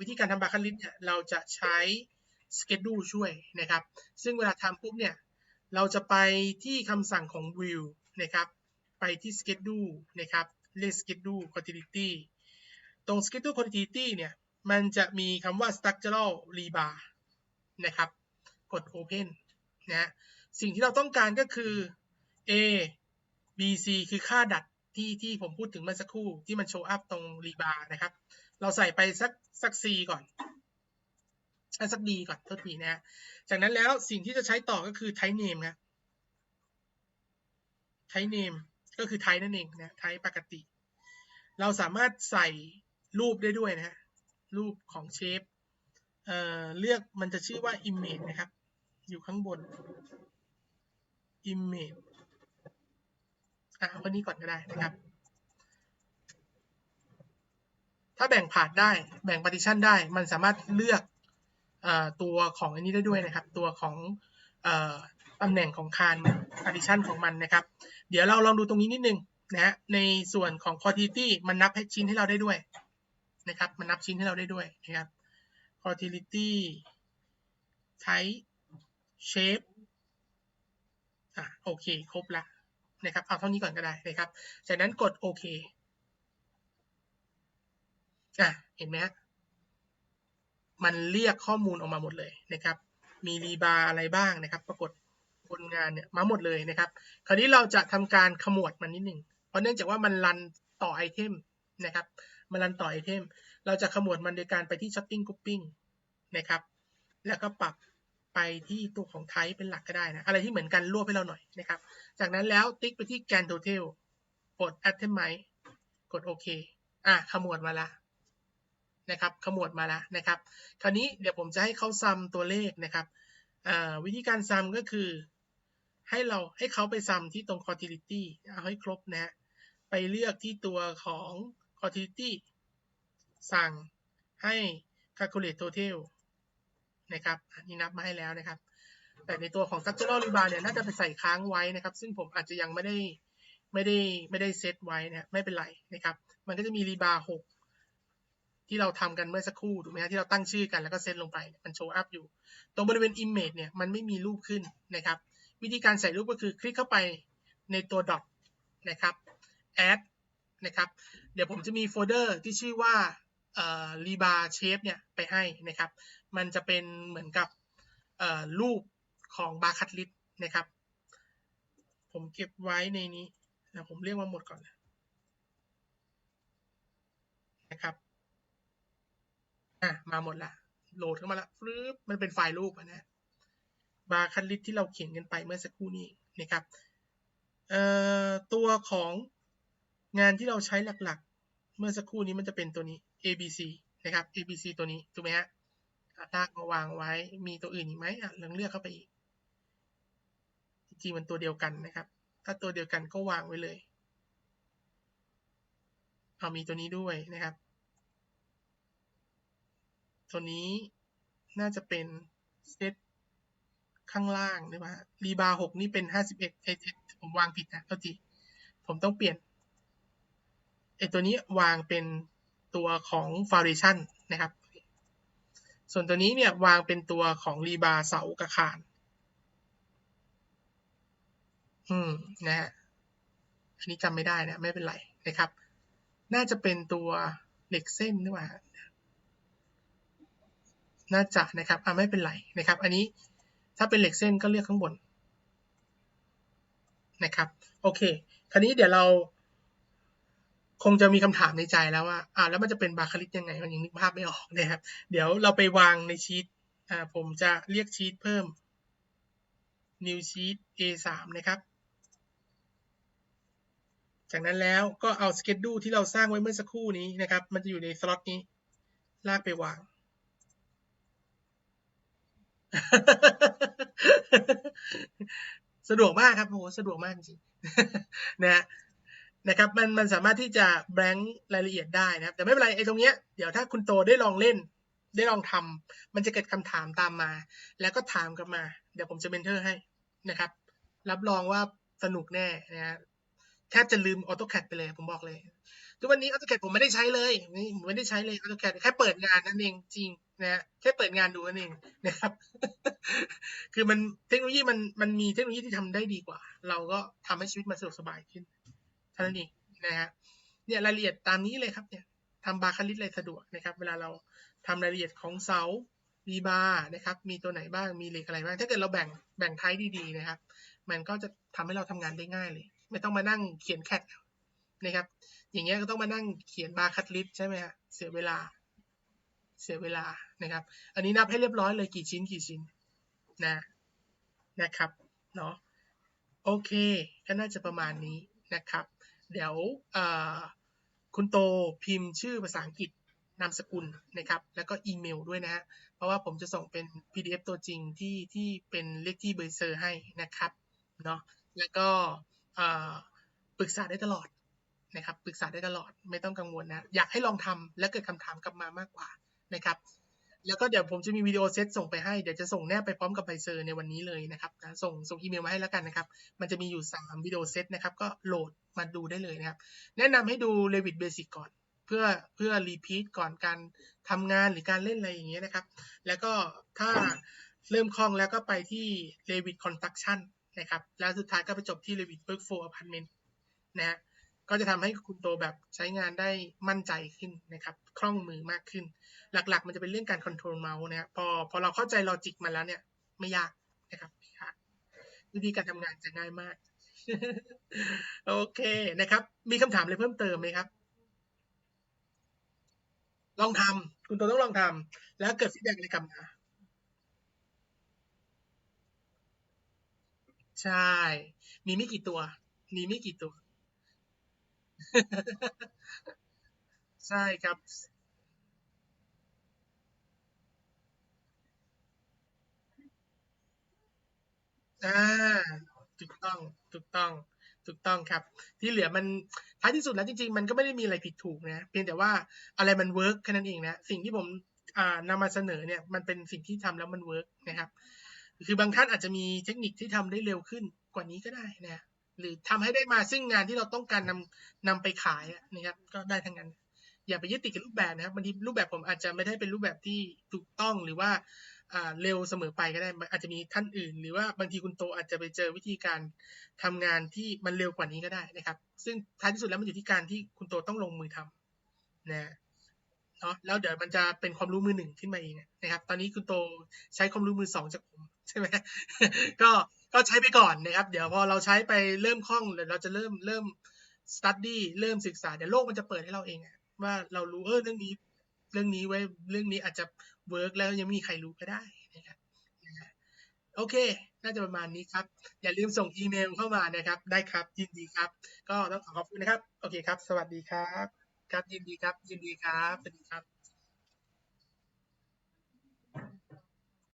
วิธีการทำบาคันลิสเนี่ยเราจะใช้ schedule ช่วยนะครับ ซึ่งเวลาทำปุ๊บเนี่ยเราจะไปที่คำสั่งของ view นะครับ ไปที่ schedule นะครับเรียก schedule quantity ตรง schedule quantity เนี่ยมันจะมีคำว่า structural rebar นะครับ กด open นะสิ่งที่เราต้องการก็คือ a b c คือค่าดัดที่ที่ผมพูดถึงเมื่อสักครู่ที่มันโชว์อัพตรง rebar นะครับ เราใส่ไปสักสัก c ก่อนสัก d ก่อนโทษทีนะฮะจากนั้นแล้วสิ่งที่จะใช้ต่อก็คือ type name ครับ type name ก็คือ type นั่นเองนะ type ปกติ เราสามารถใส่รูปได้ด้วยนะฮะรูปของเชฟเอ่อเลือกมันจะชื่อว่า image นะครับ อยู่ข้างบน image อะเอาคนนี้ก่อนก็ได้นะครับ ถ้าแบ่งผานได้แบ่ง partition ได้มันสามารถเลือกอตัวของอันนี้ได้ด้วยนะครับ ตัวของอตำแหน่งของคาน partition ของมันนะครับ เดี๋ยวเราลองดูตรงนี้นิดนึงนะฮะในส่วนของ quantity มันนับให้ชิ้นให้เราได้ด้วยนะครับ มันนับชิ้นให้เราได้ด้วยนะครับ quantity type shape อะโอเค ครบละนะครับ เอาเท่านี้ก่อนก็ได้นะครับ จากนั้นกดโอเค อะเห็นไหมฮะมันเรียกข้อมูลออกมาหมดเลยนะครับ มีรีบาร์อะไรบ้างนะครับ ปรากฏบนงานเนี่ยมาหมดเลยนะครับ คราวนี้เราจะทำการขมวดมันนิดหนึ่งเพราะเนื่องจากว่ามันรันต่อไอเทมนะครับ มันรันต่อไอเทม เราจะขมวดมันโดยการไปที่ shopping grouping นะครับ แล้วก็ปรับไปที่ตัวของไทป์เป็นหลักก็ได้นะ อะไรที่เหมือนกันรวบให้เราหน่อยนะครับ จากนั้นแล้วติ๊กไปที่ Grand Total กด Attempt กดโอเคอะขมวดมาละ นะครับขมวดมาแล้วนะครับ คราวนี้เดี๋ยวผมจะให้เขาซัมตัวเลขนะครับวิธีการซัมก็คือ ให้เราให้เขาไปซัมที่ตรง quantity เอาให้ครบนะฮะไปเลือกที่ตัวของ quantity สั่งให้ calculate total นะครับอันนี้นับมาให้แล้วนะครับ แต่ในตัวของ structural rebar เนี่ยน่าจะไปใส่ค้างไว้นะครับ ซึ่งผมอาจจะยังไม่ได้ไม่ได้ไม่ได้เซตไว้นะไม่เป็นไรนะครับ มันก็จะมี rebar 6 ที่เราทำกันเมื่อสักครู่ถูกไหมฮะที่เราตั้งชื่อกันแล้วก็เซตลงไปมันโชว์อัพอยู่ ตรงบริเวณ image เนี่ยมันไม่มีรูปขึ้นนะครับ วิธีการใส่รูปก็คือคลิกเข้าไปในตัว dot นะครับ add นะครับ เดี๋ยวผมจะมีโฟลเดอร์ที่ชื่อว่าเอ่อ rebar shape เนี่ยไปให้นะครับ มันจะเป็นเหมือนกับเอ่อรูปของบาร์คัตลิสนะครับ ผมเก็บไว้ในนี้นะผมเรียกมาหมดก่อนนะครับ อะมาหมดละโหลดเข้ามาละฟึบมันเป็นไฟล์รูปนะบาร์คัตลิสที่เราเขียนกันไปเมื่อสักครู่นี้นะครับเอ่อตัวของงานที่เราใช้หลักๆ เมื่อสักครู่นี้มันจะเป็นตัวนี้ ABC นะครับ ABC ตัวนี้ถูกไหมฮะลากมาวางไว้ มีตัวอื่นอีกไหมอะลองเลือกเข้าไปอีก จริงๆมันตัวเดียวกันนะครับ ถ้าตัวเดียวกันก็วางไว้เลย เอามีตัวนี้ด้วยนะครับ ตัวนี้น่าจะเป็นเซตข้างล่างใช่ไหมรีบาร์หกนี่เป็นห้าสิบเอ็ดเอผมวางผิดนะเท่าทีผมต้องเปลี่ยนไอตัวนี้วางเป็นตัวของ foundation นะครับ ส่วนตัวนี้เนี่ยวางเป็นตัวของรีบาร์เสากับคานอืมนะฮะอันนี้จำไม่ได้นะ ไม่เป็นไรนะครับ น่าจะเป็นตัวเหล็กเส้นหรือเปล่า น่าจะนะครับอ่าไม่เป็นไรนะครับ อันนี้ถ้าเป็นเหล็กเส้นก็เลือกข้างบนนะครับโอเค คราวนี้เดี๋ยวเราคงจะมีคำถามในใจแล้วว่าอ่าแล้วมันจะเป็นบาคาริตยังไงมันยังนึกภาพไม่ออกนะครับ เดี๋ยวเราไปวางในชีตอ่าผมจะเรียกชีตเพิ่ม new sheet A3 นะครับ จากนั้นแล้วก็เอา schedule ที่เราสร้างไว้เมื่อสักครู่นี้นะครับ มันจะอยู่ในสล็อตนี้ ลากไปวาง สะดวกมากครับโหสะดวกมากจริงนะฮะนะครับมันมันสามารถที่จะแบงค์รายละเอียดได้นะครับ แต่ไม่เป็นไรไอ้ตรงเนี้ยเดี๋ยวถ้าคุณโตได้ลองเล่น ได้ลองทำมันจะเกิดคำถามตามมา แล้วก็ถามกลับมา เดี๋ยวผมจะเมนเทอร์ให้นะครับ รับรองว่าสนุกแน่นะฮะ แทบจะลืม AutoCAD ไปเลย ผมบอกเลย ทุกวันนี้ AutoCAD ผมไม่ได้ใช้เลยนี่ผมไม่ได้ใช้เลย AutoCAD แค่เปิดงานนั่นเองจริงนะฮะแค่เปิดงานดูนั่นเองนะครับ คือมันเทคโนโลยีมันมันมีเทคโนโลยีที่ทำได้ดีกว่า เราก็ทำให้ชีวิตมันสะดวกสบายขึ้นเท่านั้นเองนะฮะเนี่ยรายละเอียดตามนี้เลยครับเนี่ยทำบาร์คลิตเลยสะดวกนะครับ เวลาเราทำรายละเอียดของเสารีบาร์นะครับ มีตัวไหนบ้างมีเหล็กอะไรบ้าง ถ้าเกิดเราแบ่งแบ่งไทป์ดีๆนะครับ มันก็จะทำให้เราทำงานได้ง่ายเลย ไม่ต้องมานั่งเขียนแคดนะครับ อย่างเงี้ยก็ต้องมานั่งเขียนบาร์คัตลิสใช่ไหมฮะเสียเวลา เสียเวลานะครับ อันนี้นับให้เรียบร้อยเลยกี่ชิ้นกี่ชิ้นนะนะครับเนาะโอเค ก็น่าจะประมาณนี้นะครับ เดี๋ยวคุณโตพิมพ์ชื่อภาษาอังกฤษนามสกุลนะครับ แล้วก็อีเมลด้วยนะฮะเพราะว่าผมจะส่งเป็น PDF ตัวจริงที่ที่เป็นเลขที่เบอร์เซอร์ให้นะครับเนาะแล้วก็ ปรึกษาได้ตลอดนะครับปรึกษาได้ตลอดไม่ต้องกังวลนะอยากให้ลองทำและเกิดคำถามกลับมามากกว่านะครับแล้วก็เดี๋ยวผมจะมีวิดีโอเซตส่งไปให้เดี๋ยวจะส่งแนบไปพร้อมกับใบเซอร์ในวันนี้เลยนะครับนะส่งส่งอีเมลมาให้แล้วกันนะครับ มันจะมีอยู่ 3 วิดีโอเซตนะครับก็โหลดมาดูได้เลยนะครับ แนะนำให้ดู Revit Basic ก่อน เพื่อเพื่อรีพีทก่อนการทำงานหรือการเล่นอะไรอย่างเงี้ยนะครับ แล้วก็ถ้าเริ่มคล่องแล้วก็ไปที่ Revit Construction นะครับ แล้วสุดท้ายก็ไปจบที่ Revit Workflow Apartment นะฮะก็จะทำให้คุณโตแบบใช้งานได้มั่นใจขึ้นนะครับ คล่องมือมากขึ้น หลักๆ มันจะเป็นเรื่องการคอนโทรลเมาส์นะครับพอพอเราเข้าใจลอจิกมันแล้วเนี่ย ไม่ยากนะครับไม่ยากวิธีการทำงานจะง่ายมาก โอเคนะครับ มีคำถามอะไรเพิ่มเติมไหมครับ ลองทำคุณโตต้องลองทำแล้วเกิดฟีดแบ็กอะไรกลับมา ใช่ มีไม่กี่ตัว มีไม่กี่ตัว ใช่ครับ อ่าถูกต้องถูกต้อง ถูกต้องครับ ที่เหลือมันท้ายที่สุดแล้วจริงๆ มันก็ไม่ได้มีอะไรผิดถูกนะ เพียงแต่ว่าอะไรมันเวิร์กแค่นั้นเองนะ สิ่งที่ผมอ่านำมาเสนอเนี่ย มันเป็นสิ่งที่ทำแล้วมันเวิร์กนะครับ คือบางท่านอาจจะมีเทคนิคที่ทำได้เร็วขึ้นกว่านี้ก็ได้นะหรือทำให้ได้มาซึ่งงานที่เราต้องการนำนำไปขายนะครับ ก็ได้ทั้งนั้น อย่าไปยึดติดกับรูปแบบนะครับบางทีรูปแบบผมอาจจะไม่ได้เป็นรูปแบบที่ถูกต้องหรือว่าเร็วเสมอไปก็ได้อาจจะมีท่านอื่น หรือว่าบางทีคุณโตอาจจะไปเจอวิธีการทำงานที่มันเร็วกว่านี้ก็ได้นะครับ ซึ่งท้ายที่สุดแล้วมันอยู่ที่การที่คุณโตต้องลงมือทำนะเนาะแล้วเดี๋ยวมันจะเป็นความรู้มือหนึ่งขึ้นมาเองนะครับ ตอนนี้คุณโตใช้ความรู้มือสองจากผม ใช่ไหมก็ก็ใช้ไปก่อนนะครับ เดี๋ยวพอเราใช้ไปเริ่มคล่องเดี๋ยวเราจะเริ่มเริ่ม study เริ่มศึกษาเดี๋ยวโลกมันจะเปิดให้เราเองว่าเรารู้เออเรื่องนี้เรื่องนี้ไว้เรื่องนี้อาจจะเวิร์กแล้วยังมีใครรู้ก็ได้นะครับโอเค น่าจะประมาณนี้ครับ อย่าลืมส่งอีเมลเข้ามานะครับ ได้ครับ ยินดีครับ ก็ต้องขอขอบคุณนะครับ โอเคครับ สวัสดีครับ ครับ ยินดีครับ ยินดีครับ สวัสดีครับ